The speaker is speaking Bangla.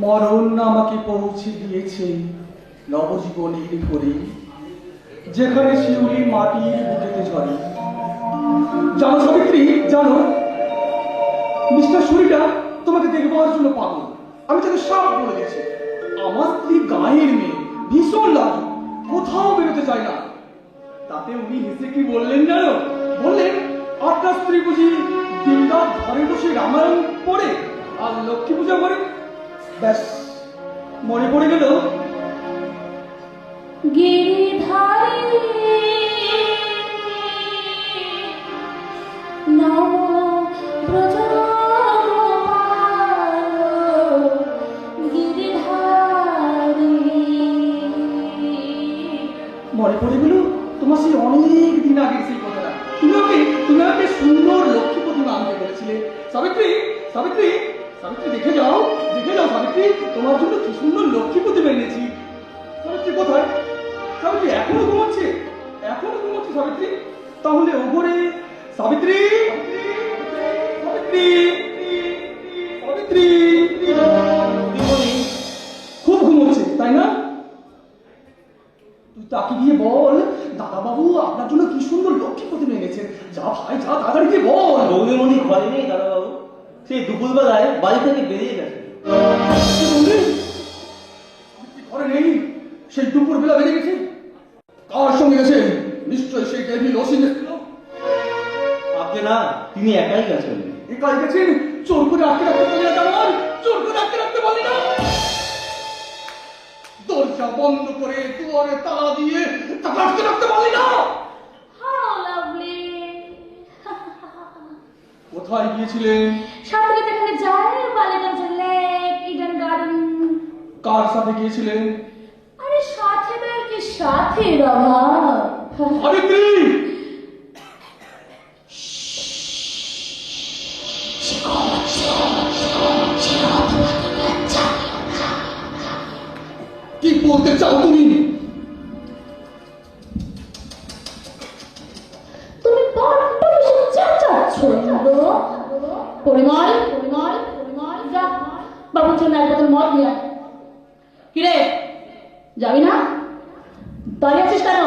মরণ আমাকে পৌঁছে দিয়েছে। নবজীবনের ঘরে যেখানে শিউলি মাটির বুকেতে ঝরে। জানো সাবিত্রী, জানো? মিস্টার সুরিটা তোমাকে দেখবার জন্য পাগল। আমি তাকে সব বলে গেছি আমার স্ত্রী গায়ের মেয়ে, ভীষণ লাজুক কোথাও বেরোতে চায় না। তাতে উনি হেসে কি বললেন জানো? বললেন, আপনার স্ত্রী বুঝি দিনরাত ঘরে বসে রামায়ণ পড়ে আর লক্ষ্মী পূজা করে? ব্যাস মনে পড়ে গেল? গিরিধারী মনে পড়ে গেল তোমার সেই অনেক দিন আগে সেই কথাটা। তুমি আমাকে তুমি আমাকে সুন্দর লক্ষ্মী প্রতিমা আনতে বলেছিলে সাবিত্রী সাবিত্রী সাবিত্রী দেখে যাও দেখে যাও সাবিত্রী তোমার জন্য কি সুন্দর লক্ষ্মী প্রতিমা এনেছি। সাবিত্রী কোথায়? সাবিত্রী এখনও ঘুমাচ্ছে? এখনও ঘুমাচ্ছে সাবিত্রী তাহলে ওপরে সাবিত্রী সাবিত্রী সাবিত্রী খুব ঘুমোচ্ছে তাই না? তুই তাকে গিয়ে বল দাদা বাবু আপনার জন্য কি সুন্দর লক্ষ্মী প্রতিমা এনেছেন যা ভাই, যা তাড়াতাড়ি গিয়ে বল। বৌদিমণি ঘরে নেই, দাদাবাবু? সেই দুপুরবেলায় বাড়ি থেকে বেরিয়ে গেছে। ঘরে নেই। সেই বেরিয়ে গেছে। কার সঙ্গে গেছে? নিশ্চয় সেই ডেভিল আপনি না তিনি একাই গেছেন। একাই গেছেন? চোর করে আটকে রাখতে পারলি না চোর করে আটকে রাখতে পারলি না? দরজা বন্ধ করে দুয়ারে তালা দিয়ে তাকে আটকে রাখতে পারলি না? কোথায় গিয়েছিলেন? সাথে যায় বালিগঞ্জ লেক ইডেন গার্ডেন। কার সাথে গিয়েছিলেন? আরে সাথে নয় কি সাথে সাবিত্রী কি বলতে চাও তুমি? পরিমল পরিমল পরিমল যা। বাবুর যাবি না? দাঁড়িয়ে আছিস কেন?